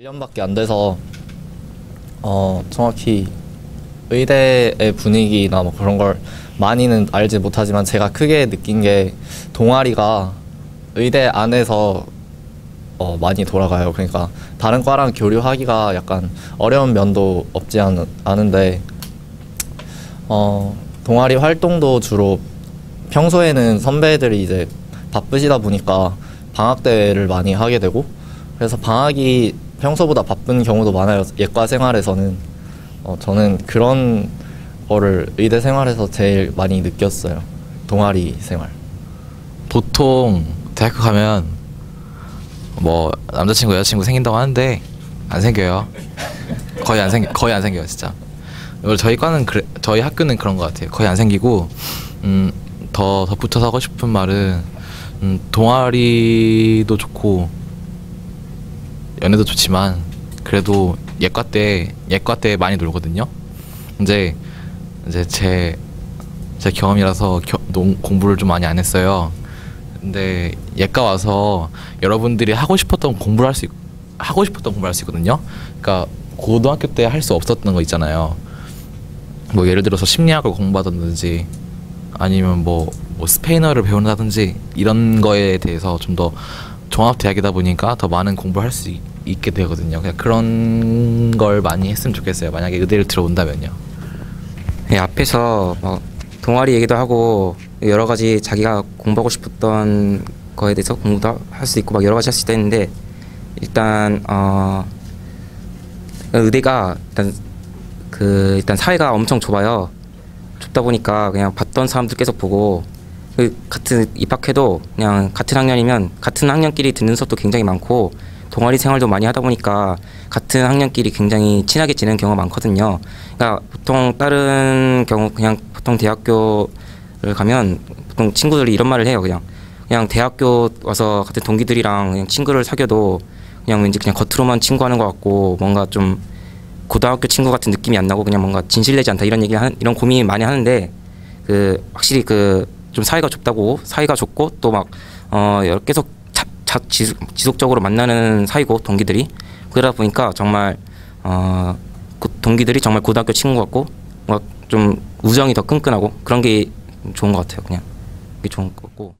1년밖에 안 돼서 어 정확히 의대의 분위기나 뭐 그런 걸 많이는 알지 못하지만 제가 크게 느낀 게 동아리가 의대 안에서 어 많이 돌아가요. 그러니까 다른 과랑 교류하기가 약간 어려운 면도 없지 않, 않은데 어 동아리 활동도 주로 평소에는 선배들이 이제 바쁘시다 보니까 방학 대회를 많이 하게 되고 그래서 방학이 평소보다 바쁜 경우도 많아요. 예과 생활에서는 어, 저는 그런 거를 의대 생활에서 제일 많이 느꼈어요. 동아리 생활. 보통 대학교 가면 뭐 남자친구 여자친구 생긴다고 하는데 안 생겨요. 거의 안 생 거의 안 생겨요 진짜. 저희 과는 그래, 저희 학교는 그런 것 같아요. 거의 안 생기고 음 더 덧붙여서 하고 싶은 말은 음, 동아리도 좋고 연애도 좋지만 그래도 예과 때 예과 때 많이 놀거든요. 이제 이제 제 제 경험이라서 겨, 농, 공부를 좀 많이 안 했어요. 근데 예과 와서 여러분들이 하고 싶었던 공부를 할 수 하고 싶었던 공부를 할 수 있거든요. 그러니까 고등학교 때 할 수 없었던 거 있잖아요. 뭐 예를 들어서 심리학을 공부하든지 아니면 뭐, 뭐 스페인어를 배운다든지 이런 거에 대해서 좀더 종합 대학이다 보니까 더 많은 공부를 할 수 있게 되거든요. 그냥 그런 걸 많이 했으면 좋겠어요. 만약에 의대를 들어온다면요. 네, 앞에서 뭐 동아리 얘기도 하고 여러 가지 자기가 공부하고 싶었던 거에 대해서 공부도 할 수 있고 막 여러 가지 할 수 있다 했는데 일단 어 의대가 일단 그 일단 사회가 엄청 좁아요. 좁다 보니까 그냥 봤던 사람들 계속 보고 그 같은 입학해도 그냥 같은 학년이면 같은 학년끼리 듣는 수업도 굉장히 많고 동아리 생활도 많이 하다 보니까 같은 학년끼리 굉장히 친하게 지내는 경우가 많거든요. 그러니까 보통 다른 경우 그냥 보통 대학교를 가면 보통 친구들이 이런 말을 해요. 그냥 그냥 대학교 와서 같은 동기들이랑 그냥 친구를 사귀어도 그냥 왠지 그냥 겉으로만 친구하는 것 같고 뭔가 좀 고등학교 친구 같은 느낌이 안 나고 그냥 뭔가 진실되지 않다 이런 얘기 하는 이런 고민 많이 하는데 그 확실히 그 좀 사이가 좁다고 사이가 좁고 또 막 어 계속 자, 자, 지속, 지속 적으로 만나는 사이고 동기들이. 그러다 보니까 정말 어 그 동기들이 정말 고등학교 친구 같고 막 좀 우정이 더 끈끈하고 그런 게 좋은 것 같아요 그냥. 그게 좋은 것 같고